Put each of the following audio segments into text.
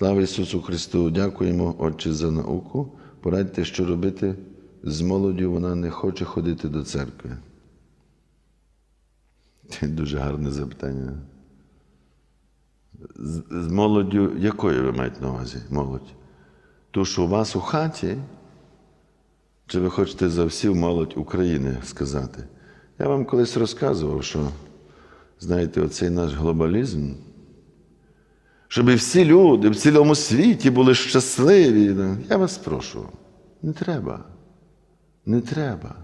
Слава Ісусу Христу! Дякуємо, Отче, за науку. Порадьте, що робити з молоддю, вона не хоче ходити до церкви. Це Дуже гарне запитання. З, з молоддю, якою ви маєте на увазі молодь? Ту, що у вас у хаті, чи ви хочете за всю молодь України сказати? Я вам колись розказував, що, знаєте, оцей наш глобалізм, щоб всі люди в цілому світі були щасливі. Я вас прошу, не треба. Не треба.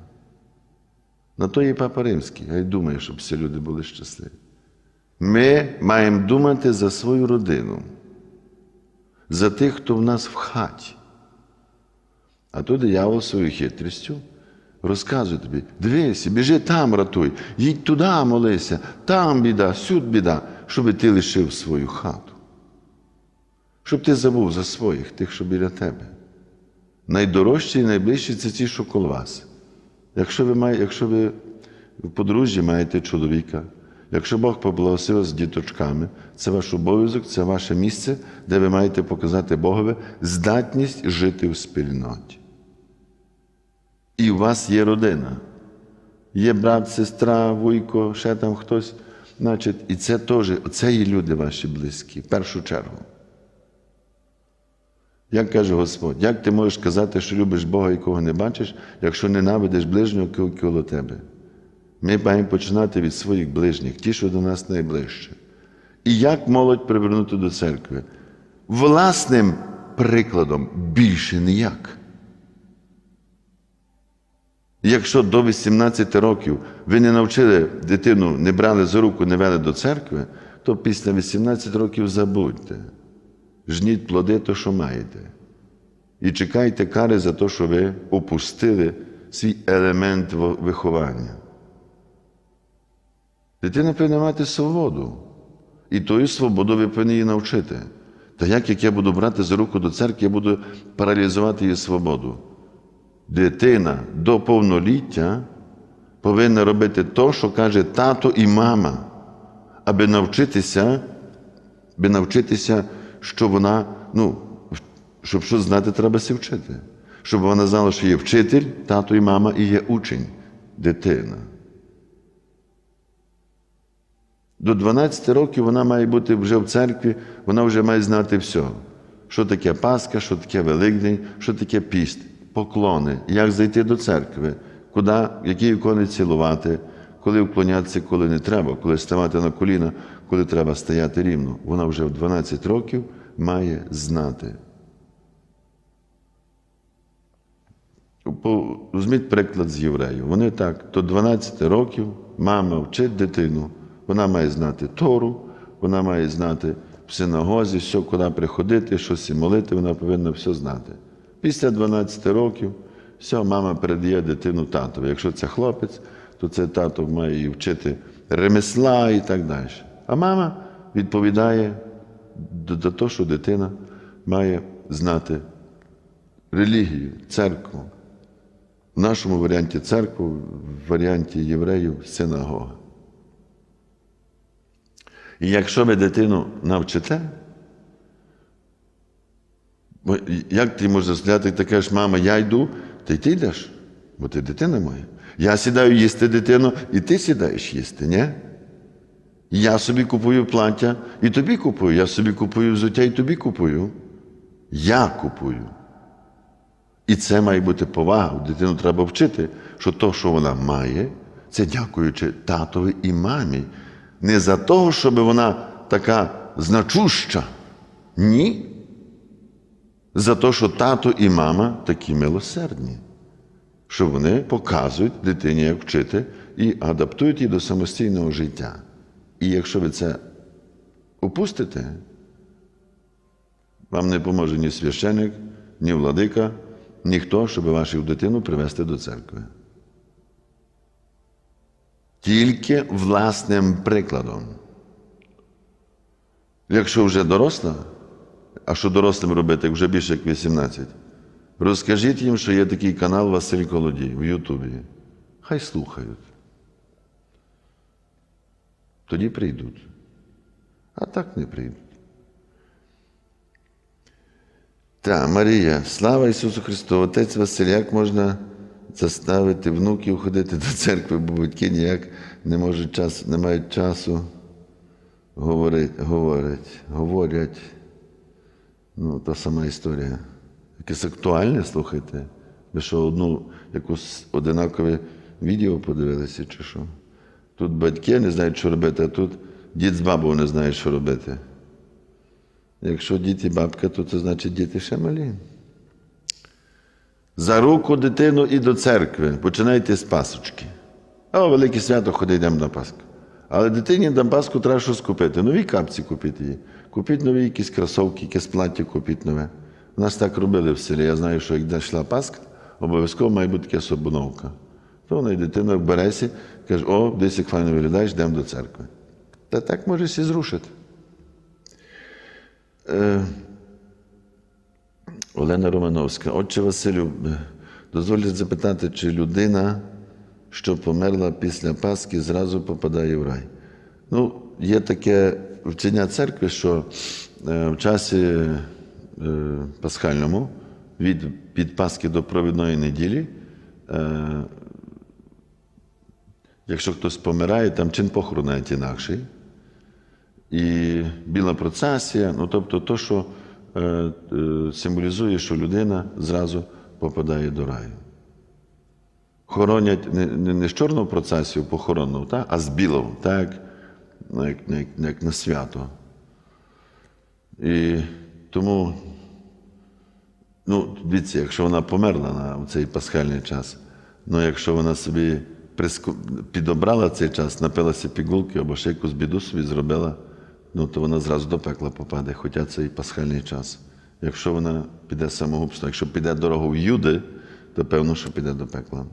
На то є Папа Римський, а й думає, щоб всі люди були щасливі. Ми маємо думати за свою родину, за тих, хто в нас в хаті. А то диявол своєю хитрістю розказує тобі: дивися, біжи там ратуй, їдь туди молися, там біда, сюди біда, щоб ти лишив свою хату. Щоб ти забув за своїх, тих, що біля тебе. Найдорожчі і найближчі це ті, що коло вас. Якщо ви має, якщо ви в подружжі маєте чоловіка, якщо Бог поблагословив вас з діточками, це ваш обов'язок, це ваше місце, де ви маєте показати Богові здатність жити в спільноті. І у вас є родина. Є брат, сестра, вуйко, ще там хтось. Значить, І це теж, це є люди ваші близькі, в першу чергу. Як каже Господь, як ти можеш казати, що любиш Бога, якого не бачиш, якщо ненавидиш ближнього коло тебе? Ми маємо починати від своїх ближніх, ті, що до нас найближче. І як молодь привернути до церкви? Власним прикладом більше ніяк. Якщо до 18 років ви не навчили дитину, не брали за руку, не вели до церкви, то після 18 років забудьте. Жніть плоди, то, що маєте. І чекайте кари за те, що ви опустили свій елемент виховання. Дитина повинна мати свободу. І тою свободу ви повинні її навчити. Та як як я буду брати за руку до церкви, я буду паралізувати її свободу. Дитина до повноліття повинна робити те, що каже тато і мама, аби навчитися, аби навчитися що вона, ну, щоб щось знати, треба се вчити. Щоб вона знала, що є вчитель, тато і мама, і є учень, дитина. До 12 років вона має бути вже в церкві, вона вже має знати все. Що таке Пасха, що таке Великдень, що таке піст, поклони, як зайти до церкви, куди, які ікони цілувати, коли вклонятися, коли не треба, коли ставати на коліна, коли треба стояти рівно. Вона вже в 12 років має знати. Візьміть приклад з євреїв. Вони так, до 12 років мама вчить дитину, вона має знати Тору, вона має знати в синагозі, все, куди приходити, щось і молити, вона повинна все знати. Після 12 років все, мама передає дитину татові. Якщо це хлопець, то це тато має її вчити ремесла і так далі. А мама відповідає до того, що дитина має знати релігію, церкву. В нашому варіанті церкву, в варіанті євреїв синагога. І якщо ви дитину навчите, бо як ти можеш сказати, ти кажеш, мама, я йду, ти ти йдеш, бо ти дитина моя. Я сідаю їсти дитину, і ти сідаєш їсти, ні? Я собі купую плаття і тобі купую. Я собі купую взуття і тобі купую. Я купую. І це має бути повага. Дитину треба вчити, що то, що вона має, це дякуючи татові і мамі. Не за того, щоб вона така значуща. Ні. За те, що тато і мама такі милосердні, що вони показують дитині, як вчити, і адаптують її до самостійного життя. І якщо ви це опустите, вам не поможе ні священик, ні владика, ніхто, щоб вашу дитину привести до церкви. Тільки власним прикладом. Якщо вже доросла, а що дорослим робити, вже більше як 18, розкажіть їм, що є такий канал Василь Колодій в Ютубі. Хай слухають. Тоді прийдуть. А так не прийдуть. Так, Марія, слава Ісусу Христу! Отець Василь, як можна заставити внуків ходити до церкви, бо батьки ніяк не можуть часу, не мають часу говорить, говорять, говорять. Ну, та сама історія. Якесь актуальне, слухайте. Ви що, одну якусь одинакове відео подивилися, чи що? Тут батьки не знають, що робити, а тут дід з бабою не знають, що робити. Якщо діти бабка, то це значить діти ще малі. За руку дитину і до церкви. Починайте з пасочки. А велике свято ходи, йдемо на Пасху. Але дитині на Пасху треба щось купити. Нові капці купіть її. Купіть нові якісь кросовки, якесь плаття купіть нове. У нас так робили в селі. Я знаю, що як йшла Пасха, обов'язково має бути якась обновка. То вона і дитина в бересі каже, о, десь як файно виглядаєш, йдемо до церкви. Та так можеш і зрушити. Е, Олена Романовська. Отче Василю, дозволять запитати, чи людина, що померла після Пасхи, зразу попадає в рай. Ну, є таке вчення церкви, що е, в часі е, пасхальному, від, від Пасхи до провідної неділі, е, якщо хтось помирає, там чин похорону навіть інакший і біла процесія, ну тобто то, що е, е, символізує, що людина зразу попадає до раю. Хоронять не, не, не з чорного процесію похоронну, та, а з білого, так, ну, як, як, як на свято. І тому, ну, дивіться, якщо вона померла на цей пасхальний час, ну якщо вона собі. Підобрала цей час, напилася пігулки або ще якусь біду собі зробила, ну то вона зразу до пекла попаде, хоча це і пасхальний час. Якщо вона піде самогубство, якщо піде дорогу Юди, то певно, що піде до пекла.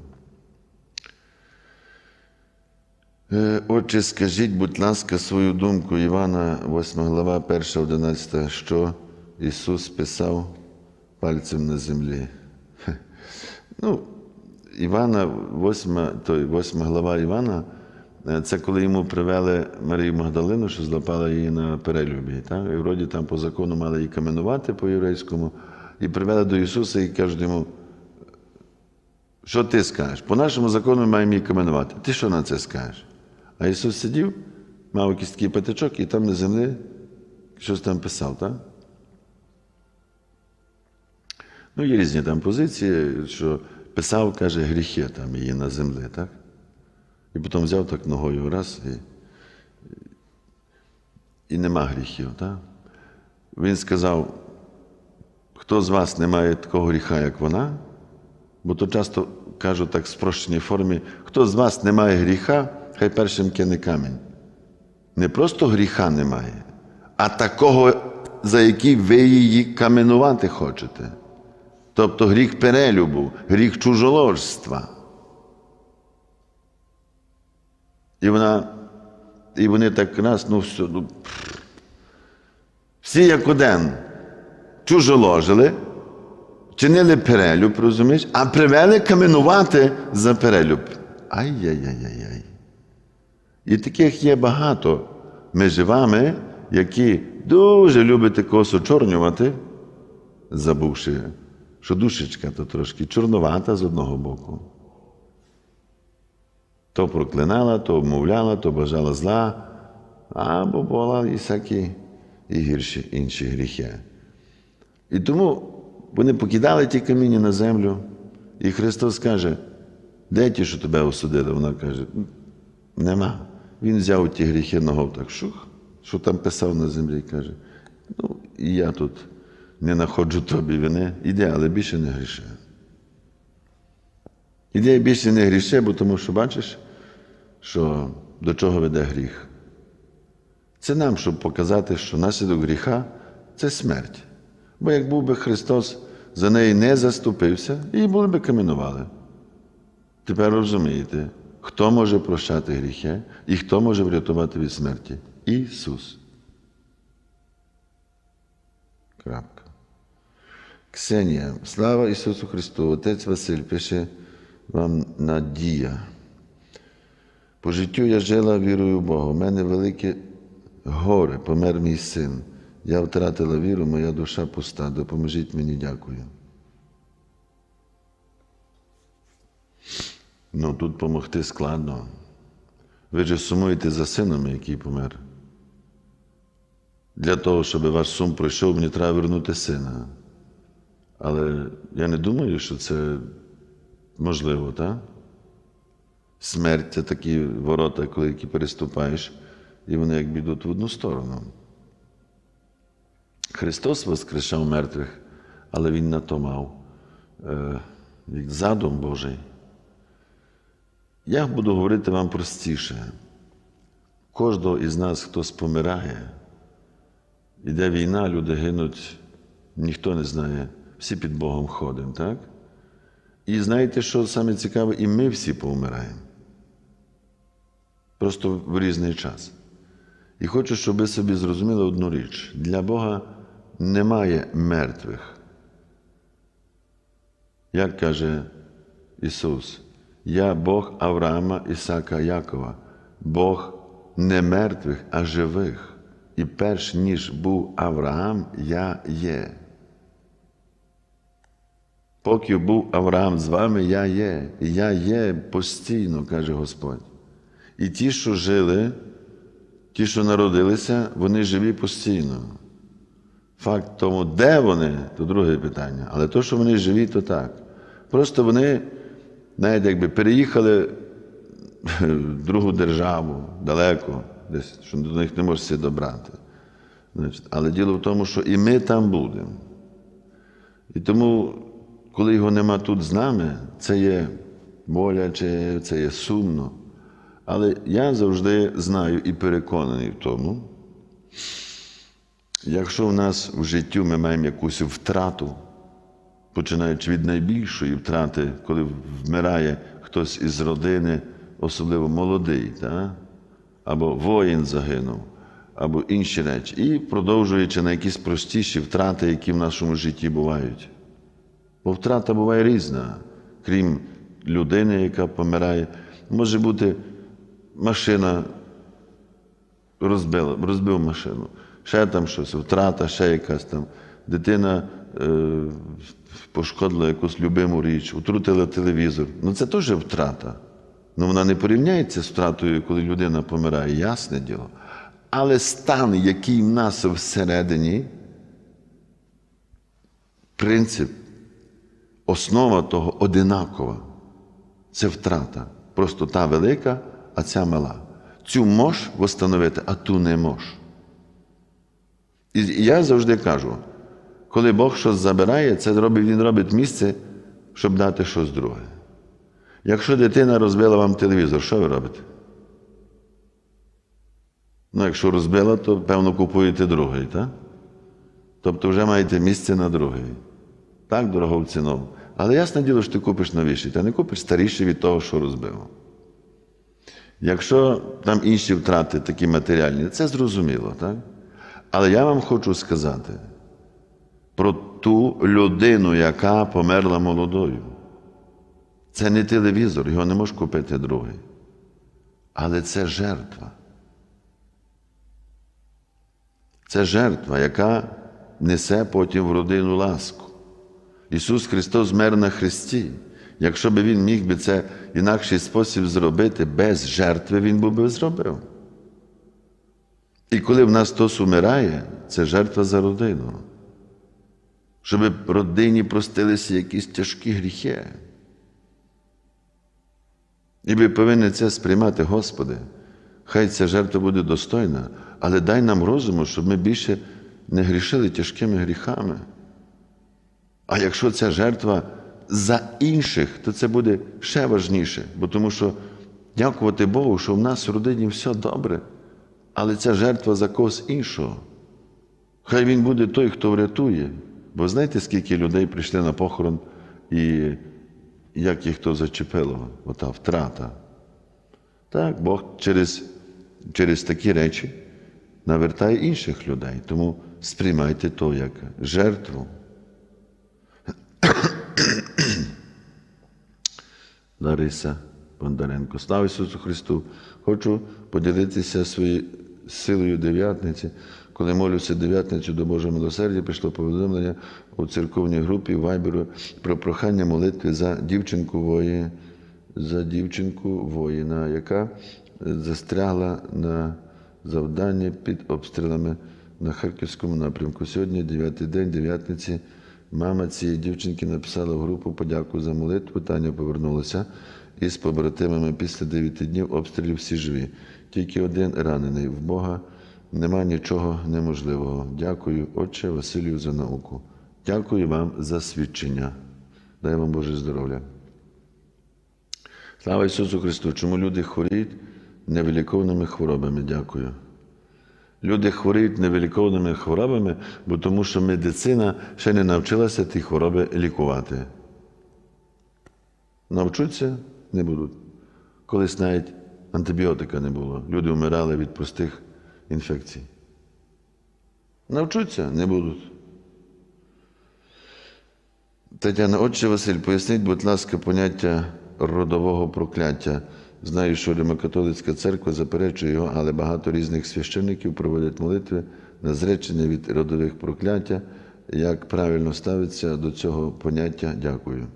Е, Отже, скажіть, будь ласка, свою думку Івана, 8 глава, 1, 11, що Ісус писав пальцем на землі. Ну, Івана, 8, той, 8 глава Івана, е, це коли йому привели Марію Магдалину, що злапала її на перелюбі. Так? І вроді там по закону мали її каменувати по-єврейському, і привели до Ісуса і кажуть йому, що ти скажеш? По нашому закону ми маємо її каменувати. Ти що на це скажеш? А Ісус сидів, мав якийсь такий патичок, і там на землі щось там писав, так? Ну, є різні там позиції, що писав, каже, гріхи там її на землі, так? І потім взяв так ногою раз і, і нема гріхів, так? Він сказав, хто з вас не має такого гріха, як вона, бо то часто кажуть так в спрощеній формі, хто з вас не має гріха, хай першим кине камінь. Не просто гріха немає, а такого, за який ви її каменувати хочете. Тобто гріх перелюбу, гріх чужоложства. І вона, і вони так раз, ну все, ну, всі як один чужоложили, чинили перелюб, розумієш, а привели каменувати за перелюб. Ай-яй-яй-яй. І таких є багато між вами, які дуже любите косу чорнювати, забувши, що душечка то трошки чорновата з одного боку. То проклинала, то обмовляла, то бажала зла, або була і всякі і гірші інші гріхи. І тому вони покидали ті каміння на землю, і Христос каже, де ті, що тебе осудили? Вона каже, нема. Він взяв ті гріхи ногов так шух, що там писав на землі, каже, ну, і я тут не знаходжу тобі вини, іди, але більше не гріши. Іди більше не гріши, бо тому що бачиш, що до чого веде гріх. Це нам, щоб показати, що наслідок гріха це смерть. Бо як був би Христос за неї не заступився, її були би каменували. Тепер розумієте, хто може прощати гріхи і хто може врятувати від смерті? Ісус. Крапка. Ксенія, слава Ісусу Христу! Отець Василь пише вам надія. По життю я жила вірою в Бога. У мене велике горе, помер мій син. Я втратила віру, моя душа пуста. Допоможіть мені, дякую. Ну, тут допомогти складно. Ви ж сумуєте за сином, який помер. Для того, щоб ваш сум пройшов, мені треба вернути сина. Але я не думаю, що це можливо, так? Смерть це такі ворота, коли які переступаєш, і вони якби йдуть в одну сторону. Христос воскрешав мертвих, але Він на то мав е, задум Божий. Я буду говорити вам простіше. Кожного із нас хтось помирає, іде війна, люди гинуть, ніхто не знає, всі під Богом ходимо, так? І знаєте, що саме цікаве, і ми всі повмираємо. Просто в різний час. І хочу, щоб ви собі зрозуміли одну річ: для Бога немає мертвих. Як каже Ісус, я Бог Авраама, Ісака, Якова, Бог не мертвих, а живих. І перш ніж був Авраам, я є. Поки був Авраам з вами, я є. Я є постійно, каже Господь. І ті, що жили, ті, що народилися, вони живі постійно. Факт тому, де вони, то друге питання. Але то, що вони живі, то так. Просто вони, навіть якби переїхали в другу державу, далеко, десь, що до них не можеш добрати. Але діло в тому, що і ми там будемо. І тому, коли його нема тут з нами, це є боляче, це є сумно. Але я завжди знаю і переконаний в тому, якщо в нас в житті ми маємо якусь втрату, починаючи від найбільшої втрати, коли вмирає хтось із родини, особливо молодий, та? або воїн загинув, або інші речі, і продовжуючи на якісь простіші втрати, які в нашому житті бувають. Бо втрата буває різна, крім людини, яка помирає, може бути машина розбила, розбив машину, ще там щось, втрата, ще якась там. Дитина е, пошкодила якусь любиму річ, утрутила телевізор. Ну це теж втрата. Ну вона не порівняється з втратою, коли людина помирає, ясне діло. Але стан, який в нас всередині, принцип, основа того одинакова. Це втрата. Просто та велика, а ця мала. Цю можеш встановити, а ту не можеш. І я завжди кажу, коли Бог щось забирає, це робить, Він робить місце, щоб дати щось друге. Якщо дитина розбила вам телевізор, що ви робите? Ну, якщо розбила, то певно купуєте другий, так? Тобто вже маєте місце на другий. Так, дорого ціном. Але ясне діло, що ти купиш новіший, ти не купиш старіший від того, що розбив. Якщо там інші втрати такі матеріальні, це зрозуміло, так? Але я вам хочу сказати про ту людину, яка померла молодою. Це не телевізор, його не можеш купити другий. Але це жертва. Це жертва, яка несе потім в родину ласку. Ісус Христос мер на Христі. Якщо б Він міг би це інакший спосіб зробити, без жертви Він би зробив. І коли в нас хтось умирає, це жертва за родину. Щоб родині простилися якісь тяжкі гріхи. І ви повинні це сприймати, Господи. Хай ця жертва буде достойна, але дай нам розуму, щоб ми більше не грішили тяжкими гріхами. А якщо ця жертва за інших, то це буде ще важніше, бо тому що дякувати Богу, що в нас в родині все добре, але ця жертва за когось іншого. Хай він буде той, хто врятує. Бо знаєте, скільки людей прийшли на похорон і як їх то зачепило, ота втрата. Так, Бог через, через такі речі навертає інших людей. Тому сприймайте то як жертву. Лариса Бондаренко. Слава Ісусу Христу! Хочу поділитися своєю силою дев'ятниці. Коли молюся дев'ятницю до Божого милосердя, прийшло повідомлення у церковній групі Вайберу про прохання молитви за дівчинку вої, за дівчинку воїна, яка застрягла на завданні під обстрілами на Харківському напрямку. Сьогодні, дев'ятий день, дев'ятниці, мама цієї дівчинки написала в групу подяку за молитву. Таня повернулася із побратимами після дев'яти днів обстрілів всі живі. Тільки один ранений в Бога. Нема нічого неможливого. Дякую, Отче Василію, за науку. Дякую вам за свідчення. Дай вам Боже здоров'я. Слава Ісусу Христу! Чому люди хворіють невилікованими хворобами? Дякую. Люди хворіють невилікованими хворобами, бо тому що медицина ще не навчилася ті хвороби лікувати. Навчуться не будуть. Колись навіть антибіотика не було. Люди вмирали від простих інфекцій. Навчуться не будуть. Тетяна, отче Василь, поясніть, будь ласка, поняття родового прокляття. Знаю, що Римокатолицька церква заперечує його, але багато різних священників проводять молитви на зречення від родових прокляття. Як правильно ставиться до цього поняття? Дякую.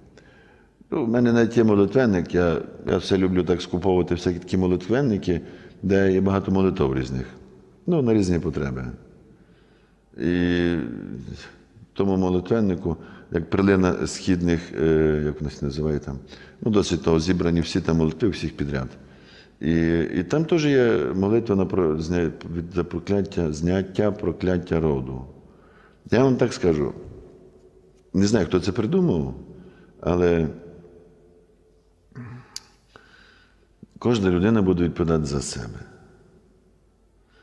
Ну, У мене навіть є молитвенник, я, я все люблю так скуповувати всякі такі молитвенники, де є багато молитов різних. Ну, на різні потреби. І тому молитвеннику, як перлина східних, е, як вони називають там, ну, досить того, зібрані всі там молитви, всіх підряд. І, і там теж є молитва на про, за прокляття, зняття прокляття роду. Я вам так скажу, не знаю, хто це придумав, але кожна людина буде відповідати за себе.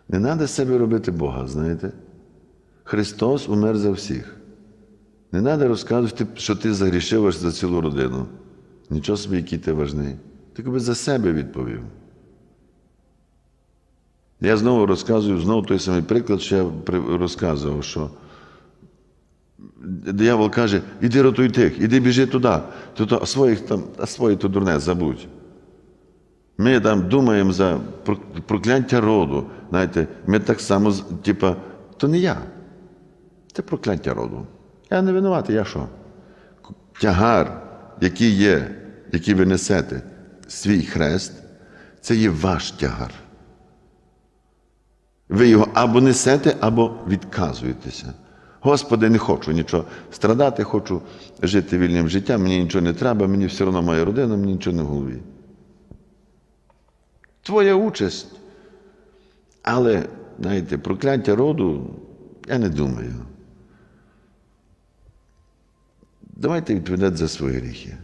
Не треба з себе робити Бога, знаєте? Христос умер за всіх. Не треба розказувати, що ти загрішив за цілу родину. Нічого собі, який ти важний. Ти би за себе відповів. Я знову розказую, знову той самий приклад, що я розказував, що диявол каже, іди рятуй тих, іди біжи туди, то, своїх там, а свої то дурне, забудь. Ми там думаємо за прокляття роду. Знаєте, ми так само, типа, то не я. Це прокляття роду. Я не винуватий, я що? Тягар, який є, який ви несете, свій хрест, це є ваш тягар. Ви його або несете, або відказуєтеся. Господи, не хочу нічого страдати, хочу жити вільним життям, мені нічого не треба, мені все одно моя родина, мені нічого не в голові. Твоя участь. Але, знаєте, прокляття роду, я не думаю. Давайте відповідати за свої гріхи.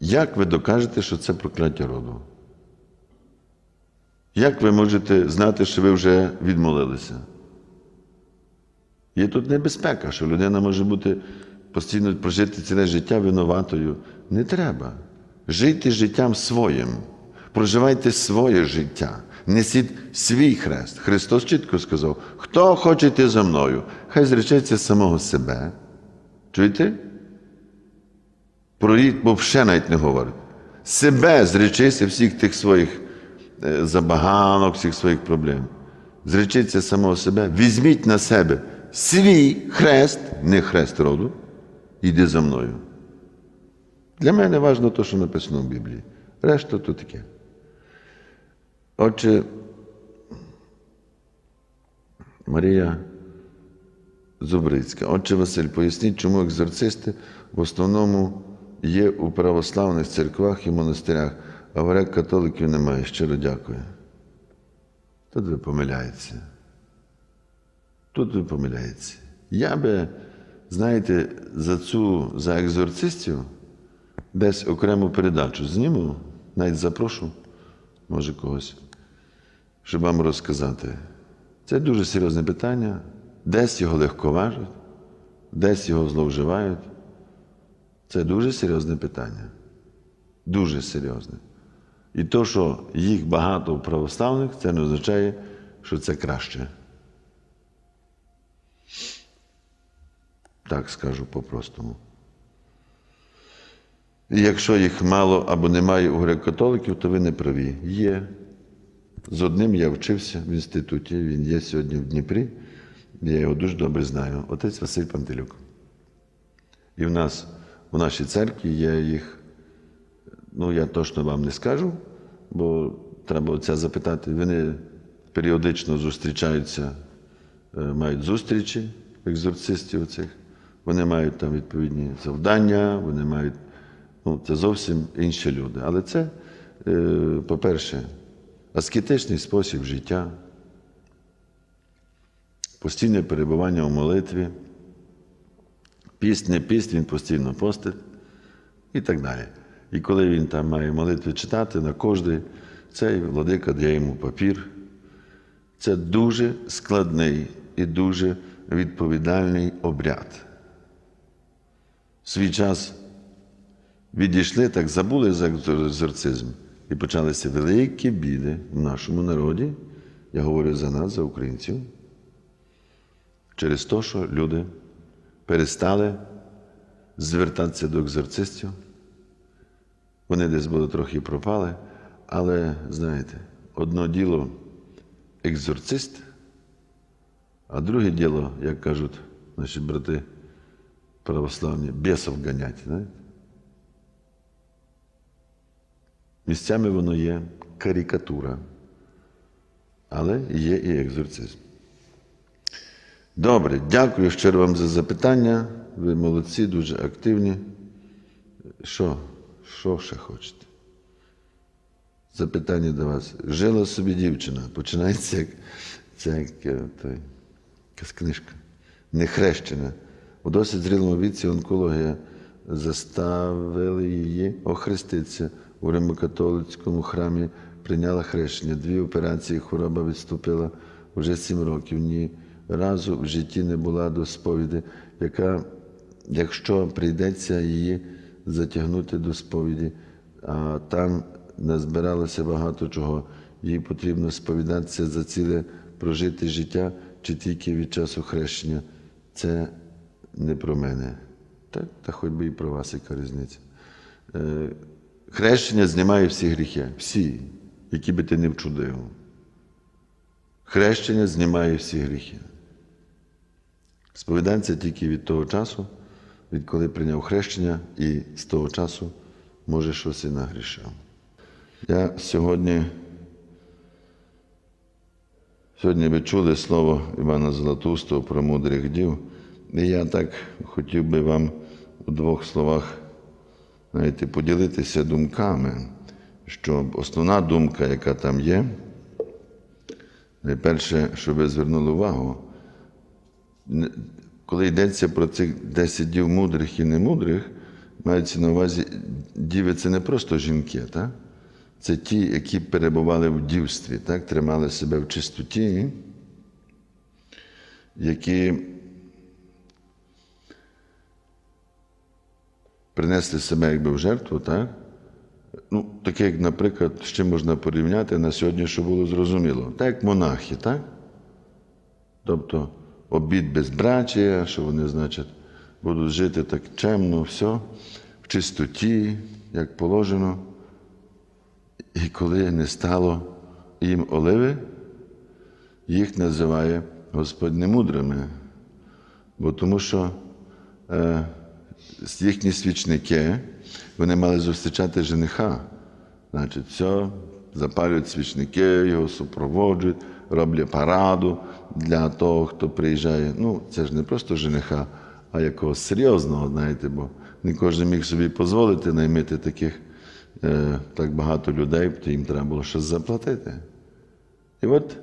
Як ви докажете, що це прокляття роду? Як ви можете знати, що ви вже відмолилися? Є тут небезпека, що людина може бути постійно прожити ціле життя винуватою. Не треба. Жийте життям своїм. Проживайте своє життя. Несіть свій хрест. Христос чітко сказав: хто хоче йти за мною, хай зречеться самого себе. Чуєте? Про рід взагалі навіть не говорить. Себе зречися всіх тих своїх е, забаганок, всіх своїх проблем. Зречіться самого себе, візьміть на себе свій хрест, не хрест роду, іди за мною. Для мене важливо те, що написано в Біблії. Решта то таке. Отже, Марія Зубрицька. Отче Василь, поясніть, чому екзорцисти в основному є у православних церквах і монастирях, а в грек-католиків немає. Щиро дякую. Тут ви помиляєтеся. Тут ви помиляєтеся. Я би, знаєте, за цю за екзорцистів десь окрему передачу зніму, навіть запрошу, може когось, щоб вам розказати. Це дуже серйозне питання. Десь його легковажать, десь його зловживають. Це дуже серйозне питання. Дуже серйозне. І то, що їх багато в православних, це не означає, що це краще. Так скажу по-простому. І якщо їх мало або немає у греко-католиків, то ви не праві. Є. З одним я вчився в інституті, він є сьогодні в Дніпрі. Я його дуже добре знаю. Отець Василь Пантелюк. І в нас у нашій церкві є їх, ну я точно вам не скажу, бо треба оце запитати. Вони періодично зустрічаються, е, мають зустрічі екзорцистів цих. Вони мають там відповідні завдання, вони мають, ну, це зовсім інші люди. Але це, е, по-перше, аскетичний спосіб життя, постійне перебування у молитві, піст, не піст, він постійно постить і так далі. І коли він там має молитви читати на кожний, цей владика дає йому папір. Це дуже складний і дуже відповідальний обряд. В свій час відійшли, так забули за екзорцизм. І почалися великі біди в нашому народі. Я говорю за нас, за українців. Через те, що люди перестали звертатися до екзорцистів. Вони десь були трохи пропали, але знаєте, одно діло екзорцист, а друге діло, як кажуть наші брати православні, бісов ганять. Знаєте? Місцями воно є карикатура, але є і екзорцизм. Добре, дякую щиро вам за запитання. Ви молодці, дуже активні. Що? Що ще хочете? Запитання до вас. Жила собі дівчина. Починається як, це як е, той, якась книжка. Нехрещена. У досить зрілому віці онкологія заставили її охреститися у римокатолицькому храмі, прийняла хрещення. Дві операції хвороба відступила вже сім років. Ні разу в житті не була до сповіді, яка, якщо прийдеться її затягнути до сповіді, а там назбиралося багато чого. Їй потрібно сповідатися за ціле прожити життя чи тільки від часу хрещення. Це не про мене. Так, та хоч би і про вас, яка різниця. Е, Хрещення знімає всі гріхи, всі, які би ти не вчудив. Хрещення знімає всі гріхи. Сповідається тільки від того часу, відколи прийняв хрещення, і з того часу може щось і нагрішив. Я сьогодні, сьогодні ви чули слово Івана Златустого про мудрих дів, і я так хотів би вам у двох словах знаєте, поділитися думками, що основна думка, яка там є, найперше, щоб ви звернули увагу, коли йдеться про цих 10 дів мудрих і немудрих, мається на увазі, діви це не просто жінки, так? це ті, які перебували в дівстві, так? тримали себе в чистоті, які принесли себе якби в жертву, так? Ну, таке, як, наприклад, з чим можна порівняти на сьогодні, що було зрозуміло. Так, як монахи, так? Тобто обід безбрачія, що вони, значить, будуть жити так чемно, все, в чистоті, як положено. І коли не стало їм оливи, їх називає Господь немудрими. Бо тому що е, їхні свічники, вони мали зустрічати жениха. Значить, все, запалюють свічники, його супроводжують, роблять параду для того, хто приїжджає. Ну, це ж не просто жениха, а якогось серйозного, знаєте, бо не кожен міг собі дозволити наймити таких е, так багато людей, то їм треба було щось заплатити. І от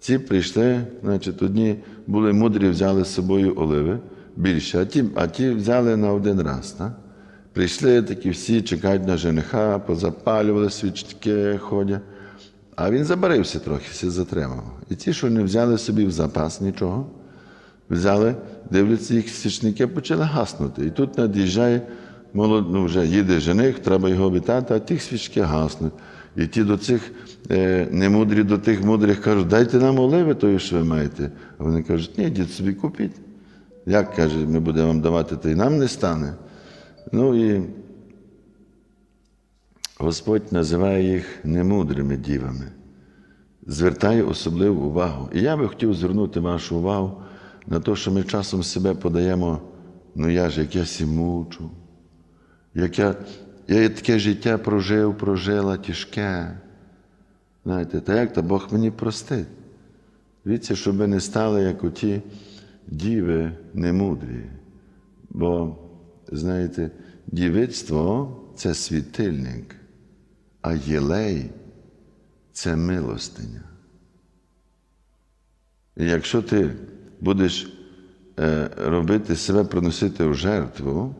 ці прийшли, значить, одні були мудрі, взяли з собою оливи більше, а ті, а ті взяли на один раз. Так? Прийшли такі всі, чекають на жениха, позапалювали свічки, ходять. А він забарився трохи, се затримав. І ті, що не взяли собі в запас нічого, взяли, дивляться, їх свічники почали гаснути. І тут над'їжджає молод, ну вже їде жених, треба його вітати, а тих свічки гаснуть. І ті до цих е, немудрі, до тих мудрих кажуть, дайте нам оливи, тої, що ви маєте. А вони кажуть, ні, дід собі купіть. Як каже, ми будемо вам давати, то й нам не стане. Ну і Господь називає їх немудрими дівами. звертає особливу увагу. І я би хотів звернути вашу увагу на те, що ми часом себе подаємо, ну я ж як я сі мучу, як я, я таке життя прожив, прожила тяжке. Знаєте, та як то Бог мені простить. Дивіться, щоб ви не стали, як оті діви немудрі. Бо, знаєте, дівицтво це світильник, а єлей це милостиня. І якщо ти будеш е, робити себе приносити в жертву,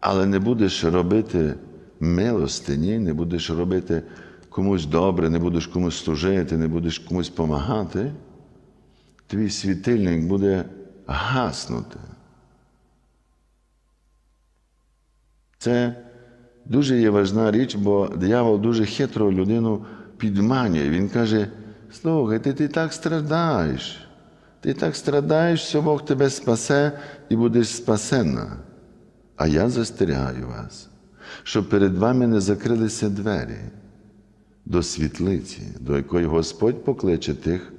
але не будеш робити милостині, не будеш робити комусь добре, не будеш комусь служити, не будеш комусь допомагати, твій світильник буде гаснути. Це дуже є важна річ, бо диявол дуже хитро людину підманює. Він каже: слухай, ти, ти так страдаєш. Ти так страдаєш, що Бог тебе спасе і будеш спасена. А я застерігаю вас, щоб перед вами не закрилися двері до світлиці, до якої Господь покличе тих,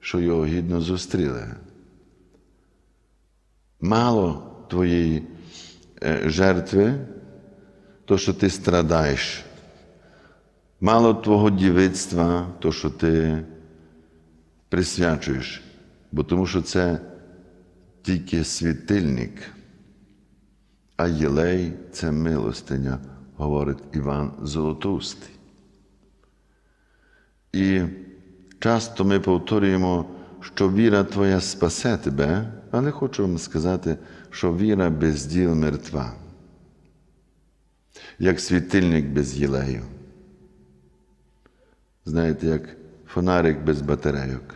що його гідно зустріли. Мало твоєї е, жертви, то, що ти страдаєш, мало твого дівицтва, то, що ти присвячуєш, бо тому що це тільки світильник, а єлей це милостиня, говорить Іван Золотоустий. І часто ми повторюємо, що віра твоя спасе тебе, але хочу вам сказати, що віра без діл мертва, як світильник без єлею. Знаєте, як фонарик без батарейок.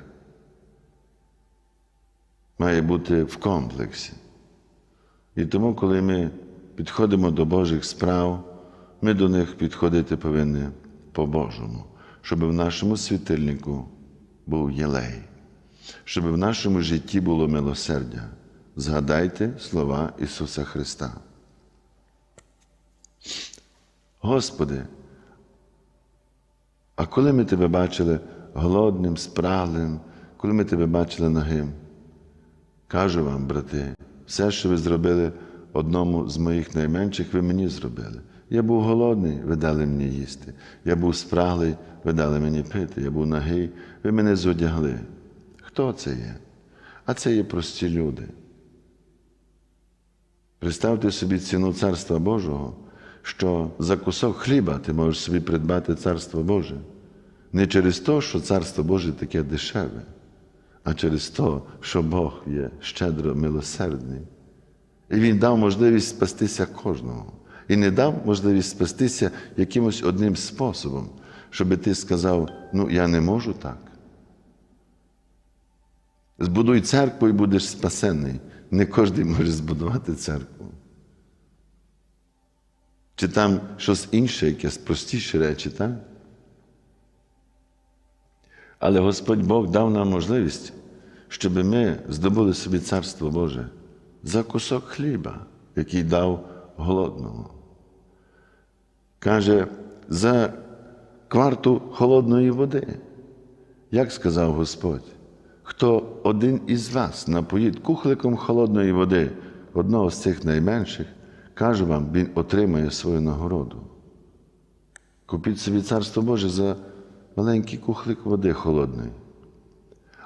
Має бути в комплексі. І тому, коли ми підходимо до Божих справ, ми до них підходити повинні по-божому, щоб в нашому світильнику був єлей, щоб в нашому житті було милосердя. Згадайте слова Ісуса Христа. Господи, а коли ми Тебе бачили голодним, спраглим, коли ми Тебе бачили нагим, кажу вам, брати, все, що ви зробили одному з моїх найменших, ви мені зробили. Я був голодний, ви дали мені їсти. Я був спраглий, ви дали мені пити. Я був нагий, ви мене зодягли. Хто це є? А це є прості люди. Представте собі ціну Царства Божого, що за кусок хліба ти можеш собі придбати Царство Боже. Не через те, що Царство Боже таке дешеве, а через те, що Бог є щедро милосердний. І Він дав можливість спастися кожного. І не дав можливість спастися якимось одним способом, щоб ти сказав, ну я не можу так. Збудуй церкву і будеш спасений. Не кожен може збудувати церкву. Чи там щось інше, якесь простіші речі, так? Але Господь Бог дав нам можливість, щоб ми здобули собі Царство Боже за кусок хліба, який дав голодному. Каже, за кварту холодної води. Як сказав Господь, хто один із вас напоїть кухликом холодної води одного з цих найменших, кажу вам, він отримає свою нагороду. Купіть собі Царство Боже за маленький кухлик води холодної.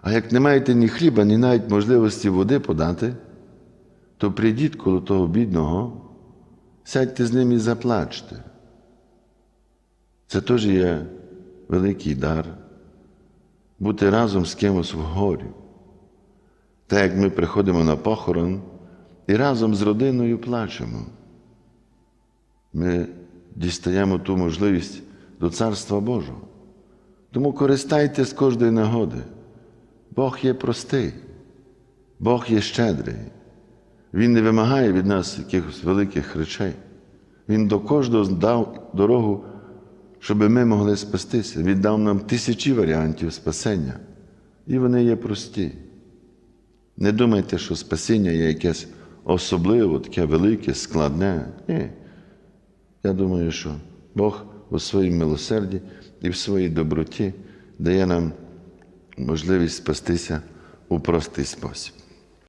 А як не маєте ні хліба, ні навіть можливості води подати, то прийдіть коло того бідного, сядьте з ним і заплачте. Це теж є великий дар бути разом з кимось в горі. Так як ми приходимо на похорон і разом з родиною плачемо, ми дістаємо ту можливість до Царства Божого. Тому користайтесь кожної нагоди. Бог є простий, Бог є щедрий. Він не вимагає від нас якихось великих речей. Він до кожного дав дорогу, щоб ми могли спастися. Він дав нам тисячі варіантів спасення. І вони є прості. Не думайте, що спасіння є якесь особливе, таке велике, складне. Ні. Я думаю, що Бог у своїй милосерді і в своїй доброті дає нам можливість спастися у простий спосіб.